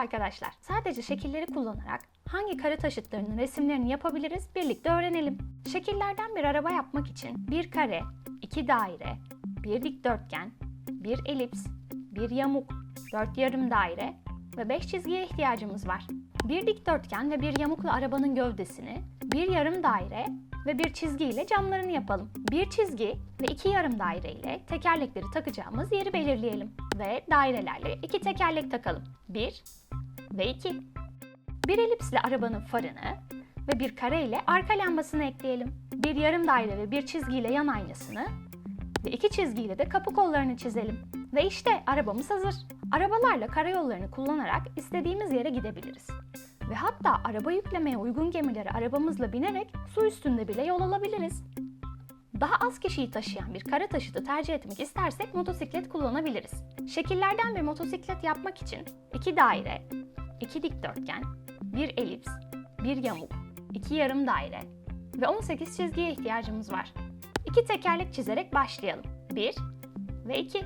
arkadaşlar. Sadece şekilleri kullanarak hangi kare taşıtlarının resimlerini yapabiliriz birlikte öğrenelim. Şekillerden bir araba yapmak için bir kare, iki daire, bir dikdörtgen, bir elips, bir yamuk, dört yarım daire ve beş çizgiye ihtiyacımız var. Bir dikdörtgen ve bir yamukla arabanın gövdesini, bir yarım daire ve bir çizgi ile camlarını yapalım. Bir çizgi ve iki yarım daire ile tekerlekleri takacağımız yeri belirleyelim ve dairelerle iki tekerlek takalım. Bir ve iki. Bir elipsle arabanın farını ve bir kare ile arka lambasını ekleyelim. Bir yarım daire ve bir çizgiyle yan aynasını ve iki çizgiyle de kapı kollarını çizelim. Ve işte arabamız hazır. Arabalarla karayollarını kullanarak istediğimiz yere gidebiliriz. Ve hatta araba yüklemeye uygun gemilere arabamızla binerek su üstünde bile yol alabiliriz. Daha az kişiyi taşıyan bir kara taşıtı tercih etmek istersek motosiklet kullanabiliriz. Şekillerden bir motosiklet yapmak için iki daire, iki dikdörtgen, bir elips, bir yamuk, iki yarım daire ve 18 çizgiye ihtiyacımız var. İki tekerlek çizerek başlayalım. 1 ve 2.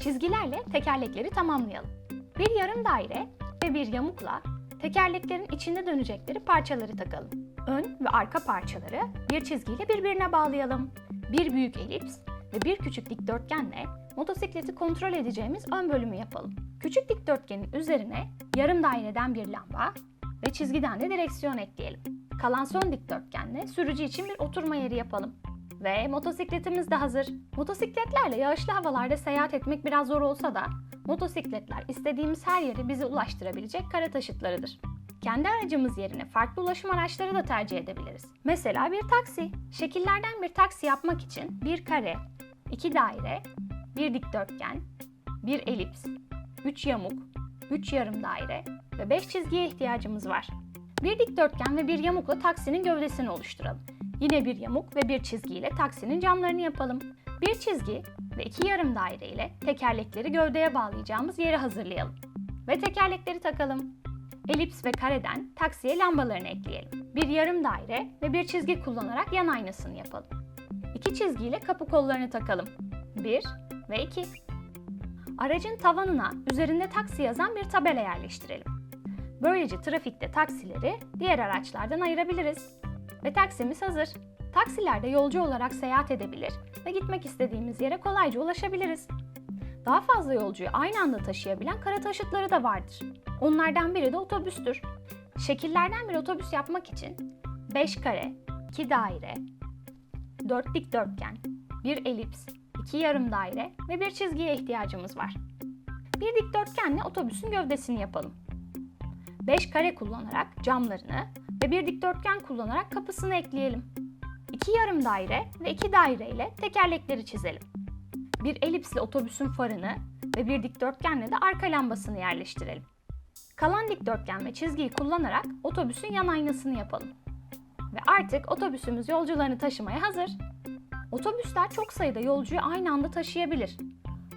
Çizgilerle tekerlekleri tamamlayalım. Bir yarım daire ve bir yamukla tekerleklerin içinde dönecekleri parçaları takalım. Ön ve arka parçaları bir çizgiyle birbirine bağlayalım. Bir büyük elips ve bir küçük dikdörtgenle motosikleti kontrol edeceğimiz ön bölümü yapalım. Küçük dikdörtgenin üzerine yarım daireden bir lamba ve çizgiden de direksiyon ekleyelim. Kalan son dikdörtgenle sürücü için bir oturma yeri yapalım. Ve motosikletimiz de hazır. Motosikletlerle yağışlı havalarda seyahat etmek biraz zor olsa da motosikletler istediğimiz her yere bizi ulaştırabilecek kara taşıtlarıdır. Kendi aracımız yerine farklı ulaşım araçları da tercih edebiliriz. Mesela bir taksi. Şekillerden bir taksi yapmak için bir kare, iki daire, bir dikdörtgen, bir elips, üç yamuk, üç yarım daire ve beş çizgiye ihtiyacımız var. Bir dikdörtgen ve bir yamukla taksinin gövdesini oluşturalım. Yine bir yamuk ve bir çizgi ile taksinin camlarını yapalım. Bir çizgi ve iki yarım daire ile tekerlekleri gövdeye bağlayacağımız yeri hazırlayalım. Ve tekerlekleri takalım. Elips ve kareden taksiye lambalarını ekleyelim. Bir yarım daire ve bir çizgi kullanarak yan aynasını yapalım. İki çizgi ile kapı kollarını takalım. 1 ve 2. Aracın tavanına üzerinde taksi yazan bir tabela yerleştirelim. Böylece trafikte taksileri diğer araçlardan ayırabiliriz. Ve taksimiz hazır. Taksilerde yolcu olarak seyahat edebilir ve gitmek istediğimiz yere kolayca ulaşabiliriz. Daha fazla yolcuyu aynı anda taşıyabilen kara taşıtları da vardır. Onlardan biri de otobüstür. Şekillerden bir otobüs yapmak için 5 kare, 2 daire, 4 dikdörtgen, 1 elips, 2 yarım daire ve bir çizgiye ihtiyacımız var. Bir dikdörtgenle otobüsün gövdesini yapalım. 5 kare kullanarak camlarını ve bir dikdörtgen kullanarak kapısını ekleyelim. 2 yarım daire ve 2 daire ile tekerlekleri çizelim. Bir elipsle otobüsün farını ve bir dikdörtgenle de arka lambasını yerleştirelim. Kalan dikdörtgen ve çizgiyi kullanarak otobüsün yan aynasını yapalım. Ve artık otobüsümüz yolcularını taşımaya hazır. Otobüsler çok sayıda yolcuyu aynı anda taşıyabilir.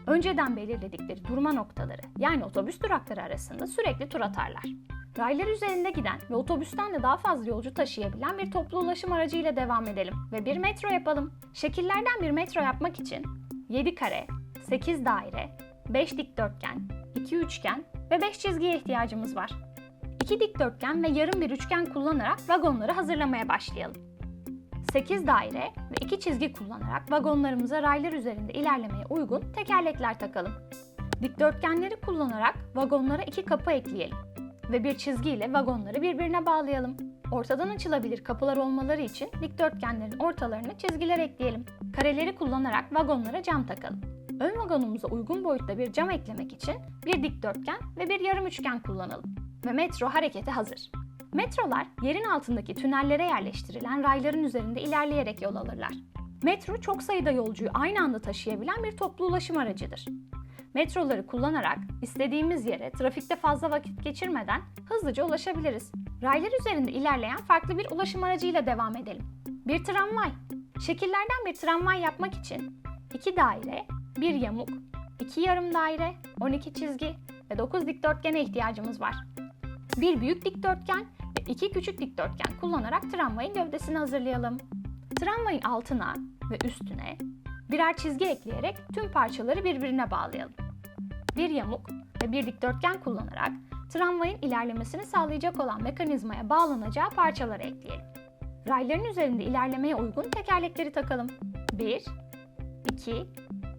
Önceden belirledikleri durma noktaları yani otobüs durakları arasında sürekli tur atarlar. Raylar üzerinde giden ve otobüsten de daha fazla yolcu taşıyabilen bir toplu ulaşım aracıyla devam edelim ve bir metro yapalım. Şekillerden bir metro yapmak için 7 kare, 8 daire, 5 dikdörtgen, 2 üçgen ve 5 çizgiye ihtiyacımız var. 2 dikdörtgen ve yarım bir üçgen kullanarak vagonları hazırlamaya başlayalım. 8 daire ve 2 çizgi kullanarak vagonlarımıza raylar üzerinde ilerlemeye uygun tekerlekler takalım. Dikdörtgenleri kullanarak vagonlara 2 kapı ekleyelim ve bir çizgi ile vagonları birbirine bağlayalım. Ortadan açılabilir kapılar olmaları için dikdörtgenlerin ortalarına çizgiler ekleyelim. Kareleri kullanarak vagonlara cam takalım. Ön vagonumuza uygun boyutta bir cam eklemek için bir dikdörtgen ve bir yarım üçgen kullanalım. Ve metro harekete hazır. Metrolar yerin altındaki tünellere yerleştirilen rayların üzerinde ilerleyerek yol alırlar. Metro çok sayıda yolcuyu aynı anda taşıyabilen bir toplu ulaşım aracıdır. Metroları kullanarak istediğimiz yere trafikte fazla vakit geçirmeden hızlıca ulaşabiliriz. Raylar üzerinde ilerleyen farklı bir ulaşım aracıyla devam edelim. Bir tramvay. Şekillerden bir tramvay yapmak için 2 daire, 1 yamuk, 2 yarım daire, 12 çizgi ve 9 dikdörtgene ihtiyacımız var. Bir büyük dikdörtgen ve iki küçük dikdörtgen kullanarak tramvayın gövdesini hazırlayalım. Tramvayın altına ve üstüne birer çizgi ekleyerek tüm parçaları birbirine bağlayalım. Bir yamuk ve bir dikdörtgen kullanarak tramvayın ilerlemesini sağlayacak olan mekanizmaya bağlanacağı parçaları ekleyelim. Rayların üzerinde ilerlemeye uygun tekerlekleri takalım. 1, 2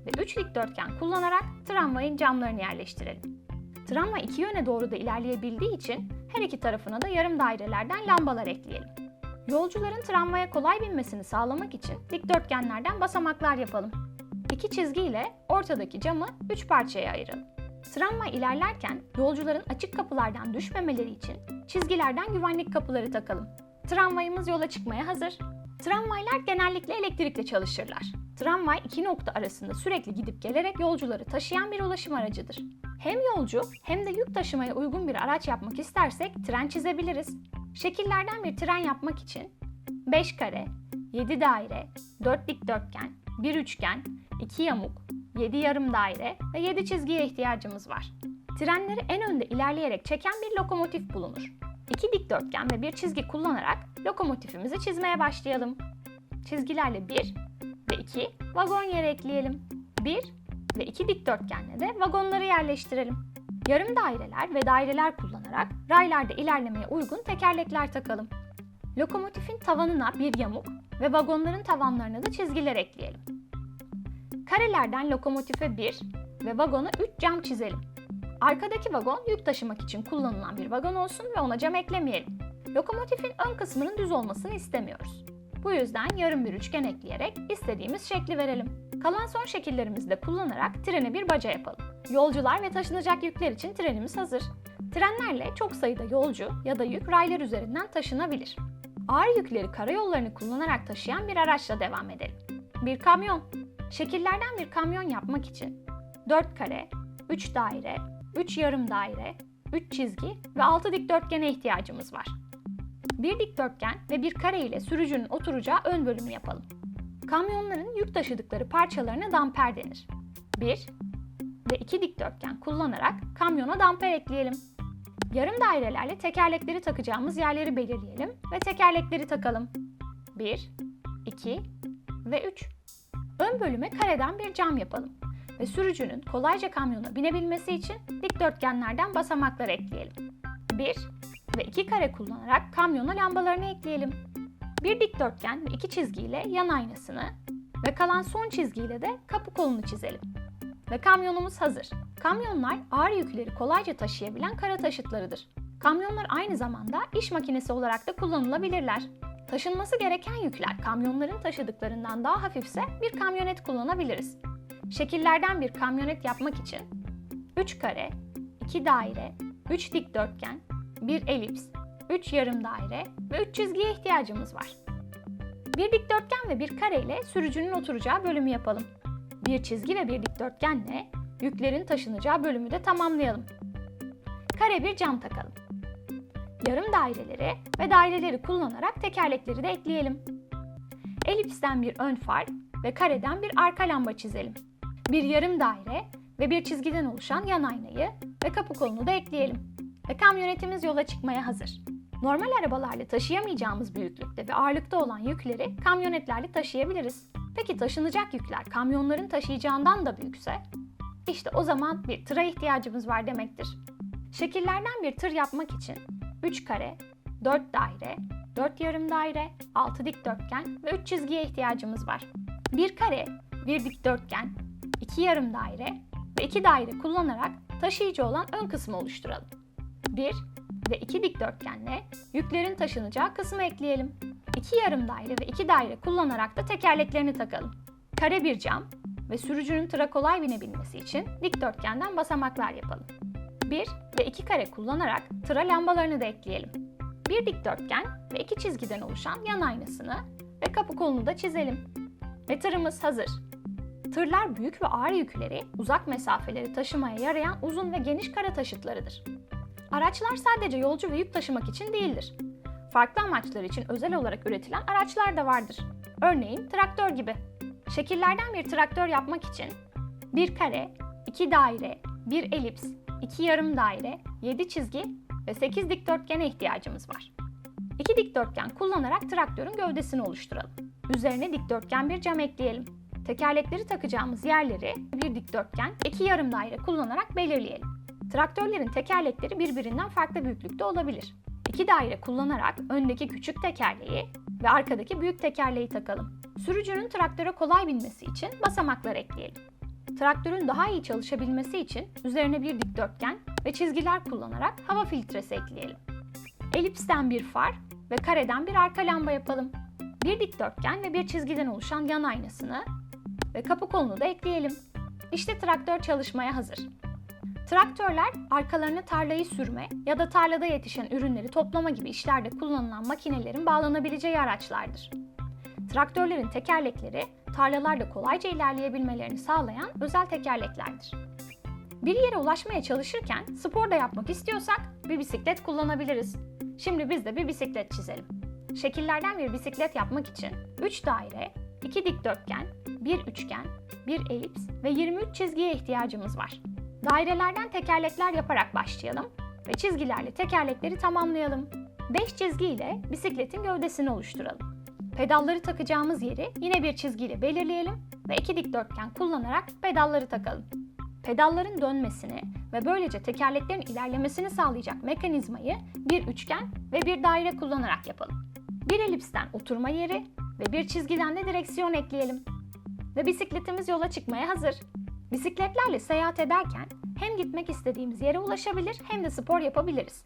ve 3 dikdörtgen kullanarak tramvayın camlarını yerleştirelim. Tramvay iki yöne doğru da ilerleyebildiği için her iki tarafına da yarım dairelerden lambalar ekleyelim. Yolcuların tramvaya kolay binmesini sağlamak için dikdörtgenlerden basamaklar yapalım. İki çizgi ile ortadaki camı üç parçaya ayıralım. Tramvay ilerlerken yolcuların açık kapılardan düşmemeleri için çizgilerden güvenlik kapıları takalım. Tramvayımız yola çıkmaya hazır. Tramvaylar genellikle elektrikle çalışırlar. Tramvay iki nokta arasında sürekli gidip gelerek yolcuları taşıyan bir ulaşım aracıdır. Hem yolcu hem de yük taşımaya uygun bir araç yapmak istersek tren çizebiliriz. Şekillerden bir tren yapmak için 5 kare, 7 daire, 4 dikdörtgen, 1 üçgen, 2 yamuk, 7 yarım daire ve 7 çizgiye ihtiyacımız var. Trenleri en önde ilerleyerek çeken bir lokomotif bulunur. 2 dikdörtgen ve bir çizgi kullanarak lokomotifimizi çizmeye başlayalım. Çizgilerle 1 ve 2 vagon yeri ekleyelim. 1 ve 2 dikdörtgenle de vagonları yerleştirelim. Yarım daireler ve daireler kullanarak raylarda ilerlemeye uygun tekerlekler takalım. Lokomotifin tavanına bir yamuk ve vagonların tavanlarına da çizgiler ekleyelim. Karelerden lokomotife 1 ve vagona 3 cam çizelim. Arkadaki vagon yük taşımak için kullanılan bir vagon olsun ve ona cam eklemeyelim. Lokomotifin ön kısmının düz olmasını istemiyoruz. Bu yüzden yarım bir üçgen ekleyerek istediğimiz şekli verelim. Kalan son şekillerimizi de kullanarak trene bir baca yapalım. Yolcular ve taşınacak yükler için trenimiz hazır. Trenlerle çok sayıda yolcu ya da yük raylar üzerinden taşınabilir. Ağır yükleri karayollarını kullanarak taşıyan bir araçla devam edelim. Bir kamyon. Şekillerden bir kamyon yapmak için 4 kare, 3 daire, 3 yarım daire, 3 çizgi ve 6 dikdörtgene ihtiyacımız var. Bir dikdörtgen ve bir kare ile sürücünün oturacağı ön bölümü yapalım. Kamyonların yük taşıdıkları parçalarına damper denir. 1 ve 2 dikdörtgen kullanarak kamyona damper ekleyelim. Yarım dairelerle tekerlekleri takacağımız yerleri belirleyelim ve tekerlekleri takalım. 1, 2 ve 3. Ön bölüme kareden bir cam yapalım ve sürücünün kolayca kamyona binebilmesi için dikdörtgenlerden basamaklar ekleyelim. 1 ve 2 kare kullanarak kamyona lambalarını ekleyelim. Bir dikdörtgen ve iki çizgiyle yan aynasını ve kalan son çizgiyle de kapı kolunu çizelim. Ve kamyonumuz hazır. Kamyonlar ağır yükleri kolayca taşıyabilen kara taşıtlarıdır. Kamyonlar aynı zamanda iş makinesi olarak da kullanılabilirler. Taşınması gereken yükler kamyonların taşıdıklarından daha hafifse bir kamyonet kullanabiliriz. Şekillerden bir kamyonet yapmak için 3 kare, 2 daire, 3 dikdörtgen, 1 elips, 3 yarım daire ve 3 çizgiye ihtiyacımız var. Bir dikdörtgen ve bir kare ile sürücünün oturacağı bölümü yapalım. Bir çizgi ve bir dikdörtgenle yüklerin taşınacağı bölümü de tamamlayalım. Kare bir cam takalım. Yarım daireleri ve daireleri kullanarak tekerlekleri de ekleyelim. Elipsten bir ön far ve kareden bir arka lamba çizelim. Bir yarım daire ve bir çizgiden oluşan yan aynayı ve kapı kolunu da ekleyelim. Ve kamyonetimiz yola çıkmaya hazır. Normal arabalarla taşıyamayacağımız büyüklükte ve ağırlıkta olan yükleri kamyonetlerle taşıyabiliriz. Peki taşınacak yükler kamyonların taşıyacağından da büyükse? İşte o zaman bir tıra ihtiyacımız var demektir. Şekillerden bir tır yapmak için 3 kare, 4 daire, 4 yarım daire, 6 dikdörtgen ve 3 çizgiye ihtiyacımız var. Bir kare, bir dikdörtgen, 2 yarım daire ve 2 daire kullanarak taşıyıcı olan ön kısmı oluşturalım. 1 ve 2 dikdörtgenle yüklerin taşınacağı kısmı ekleyelim. 2 yarım daire ve 2 daire kullanarak da tekerleklerini takalım. Kare bir cam ve sürücünün tıra kolay binebilmesi için dikdörtgenden basamaklar yapalım. 1 ve 2 kare kullanarak tıra lambalarını da ekleyelim. Bir dikdörtgen ve iki çizgiden oluşan yan aynasını ve kapı kolunu da çizelim. Ve tırımız hazır. Tırlar büyük ve ağır yükleri uzak mesafeleri taşımaya yarayan uzun ve geniş kara taşıtlarıdır. Araçlar sadece yolcu ve yük taşımak için değildir. Farklı amaçlar için özel olarak üretilen araçlar da vardır. Örneğin traktör gibi. Şekillerden bir traktör yapmak için bir kare, iki daire, bir elips, iki yarım daire, 7 çizgi ve 8 dikdörtgene ihtiyacımız var. İki dikdörtgen kullanarak traktörün gövdesini oluşturalım. Üzerine dikdörtgen bir cam ekleyelim. Tekerlekleri takacağımız yerleri bir dikdörtgen, iki yarım daire kullanarak belirleyelim. Traktörlerin tekerlekleri birbirinden farklı büyüklükte olabilir. İki daire kullanarak öndeki küçük tekerleği ve arkadaki büyük tekerleği takalım. Sürücünün traktöre kolay binmesi için basamaklar ekleyelim. Traktörün daha iyi çalışabilmesi için üzerine bir dikdörtgen ve çizgiler kullanarak hava filtresi ekleyelim. Elipsten bir far ve kareden bir arka lamba yapalım. Bir dikdörtgen ve bir çizgiden oluşan yan aynasını ve kapı kolunu da ekleyelim. İşte traktör çalışmaya hazır. Traktörler arkalarına tarlayı sürme ya da tarlada yetişen ürünleri toplama gibi işlerde kullanılan makinelerin bağlanabileceği araçlardır. Traktörlerin tekerlekleri tarlalarda kolayca ilerleyebilmelerini sağlayan özel tekerleklerdir. Bir yere ulaşmaya çalışırken spor da yapmak istiyorsak bir bisiklet kullanabiliriz. Şimdi biz de bir bisiklet çizelim. Şekillerden bir bisiklet yapmak için 3 daire, 2 dikdörtgen, 1 üçgen, 1 elips ve 23 çizgiye ihtiyacımız var. Dairelerden tekerlekler yaparak başlayalım ve çizgilerle tekerlekleri tamamlayalım. 5 çizgi ile bisikletin gövdesini oluşturalım. Pedalları takacağımız yeri yine bir çizgiyle belirleyelim ve iki dikdörtgen kullanarak pedalları takalım. Pedalların dönmesini ve böylece tekerleklerin ilerlemesini sağlayacak mekanizmayı bir üçgen ve bir daire kullanarak yapalım. Bir elipsten oturma yeri ve bir çizgiden de direksiyon ekleyelim. Ve bisikletimiz yola çıkmaya hazır. Bisikletlerle seyahat ederken hem gitmek istediğimiz yere ulaşabilir hem de spor yapabiliriz.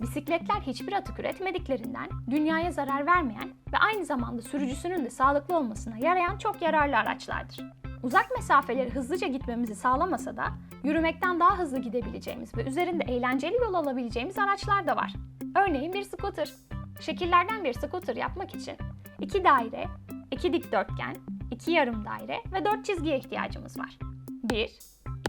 Bisikletler hiçbir atık üretmediklerinden dünyaya zarar vermeyen ve aynı zamanda sürücüsünün de sağlıklı olmasına yarayan çok yararlı araçlardır. Uzak mesafeleri hızlıca gitmemizi sağlamasa da yürümekten daha hızlı gidebileceğimiz ve üzerinde eğlenceli yol alabileceğimiz araçlar da var. Örneğin bir scooter. Şekillerden bir scooter yapmak için iki daire, iki dikdörtgen, iki yarım daire ve dört çizgiye ihtiyacımız var. 1,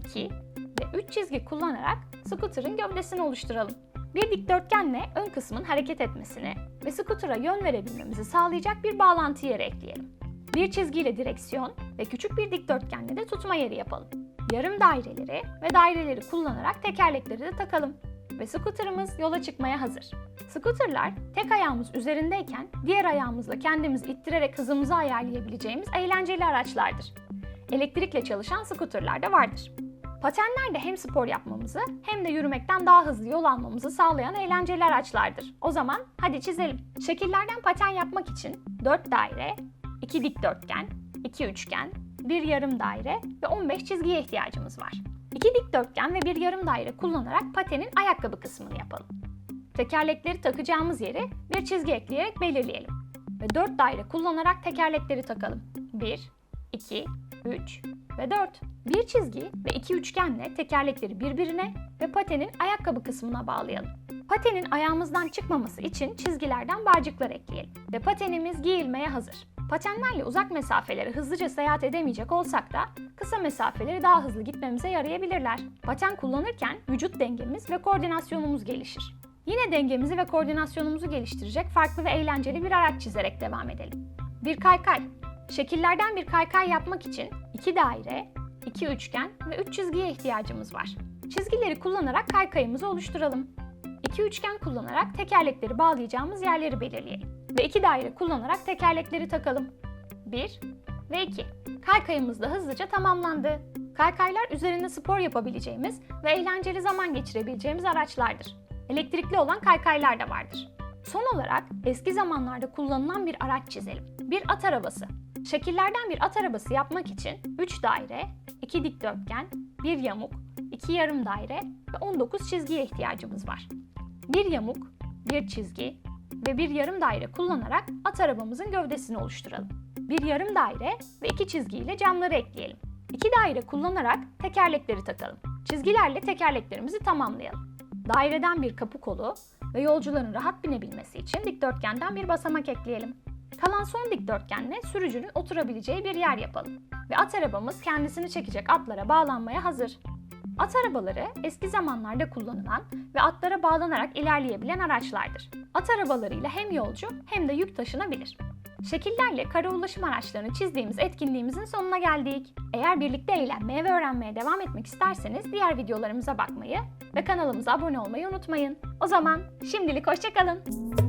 2 ve 3 çizgi kullanarak scooter'ın gövdesini oluşturalım. Bir dikdörtgenle ön kısmın hareket etmesini ve skutura yön verebilmemizi sağlayacak bir bağlantı yeri ekleyelim. Bir çizgiyle direksiyon ve küçük bir dikdörtgenle de tutma yeri yapalım. Yarım daireleri ve daireleri kullanarak tekerlekleri de takalım. Ve skuterımız yola çıkmaya hazır. Skuterlar tek ayağımız üzerindeyken diğer ayağımızla kendimizi ittirerek hızımızı ayarlayabileceğimiz eğlenceli araçlardır. Elektrikle çalışan skuterlar da vardır. Patenler de hem spor yapmamızı hem de yürümekten daha hızlı yol almamızı sağlayan eğlenceli araçlardır. O zaman hadi çizelim. Şekillerden paten yapmak için 4 daire, 2 dikdörtgen, 2 üçgen, 1 yarım daire ve 15 çizgiye ihtiyacımız var. 2 dikdörtgen ve 1 yarım daire kullanarak patenin ayakkabı kısmını yapalım. Tekerlekleri takacağımız yeri bir çizgi ekleyerek belirleyelim. Ve 4 daire kullanarak tekerlekleri takalım. 1, 2, 3 ve 4. Bir çizgi ve iki üçgenle tekerlekleri birbirine ve patenin ayakkabı kısmına bağlayalım. Patenin ayağımızdan çıkmaması için çizgilerden bağcıklar ekleyelim ve patenimiz giyilmeye hazır. Patenlerle uzak mesafeleri hızlıca seyahat edemeyecek olsak da kısa mesafeleri daha hızlı gitmemize yarayabilirler. Paten kullanırken vücut dengemiz ve koordinasyonumuz gelişir. Yine dengemizi ve koordinasyonumuzu geliştirecek farklı ve eğlenceli bir araç çizerek devam edelim. Bir kaykay. Şekillerden bir kaykay yapmak için iki daire, iki üçgen ve üç çizgiye ihtiyacımız var. Çizgileri kullanarak kaykayımızı oluşturalım. İki üçgen kullanarak tekerlekleri bağlayacağımız yerleri belirleyelim. Ve iki daire kullanarak tekerlekleri takalım. 1 ve 2. Kaykayımız da hızlıca tamamlandı. Kaykaylar üzerinde spor yapabileceğimiz ve eğlenceli zaman geçirebileceğimiz araçlardır. Elektrikli olan kaykaylar da vardır. Son olarak eski zamanlarda kullanılan bir araç çizelim. Bir at arabası. Şekillerden bir at arabası yapmak için 3 daire, 2 dikdörtgen, 1 yamuk, 2 yarım daire ve 19 çizgiye ihtiyacımız var. Bir yamuk, bir çizgi ve bir yarım daire kullanarak at arabamızın gövdesini oluşturalım. Bir yarım daire ve iki çizgi ile camları ekleyelim. İki daire kullanarak tekerlekleri takalım. Çizgilerle tekerleklerimizi tamamlayalım. Daireden bir kapı kolu ve yolcuların rahat binebilmesi için dikdörtgenden bir basamak ekleyelim. Kalan son dikdörtgenle sürücünün oturabileceği bir yer yapalım. Ve at arabamız kendisini çekecek atlara bağlanmaya hazır. At arabaları eski zamanlarda kullanılan ve atlara bağlanarak ilerleyebilen araçlardır. At arabalarıyla hem yolcu hem de yük taşınabilir. Şekillerle kara ulaşım araçlarını çizdiğimiz etkinliğimizin sonuna geldik. Eğer birlikte eğlenmeye ve öğrenmeye devam etmek isterseniz diğer videolarımıza bakmayı ve kanalımıza abone olmayı unutmayın. O zaman şimdilik hoşçakalın.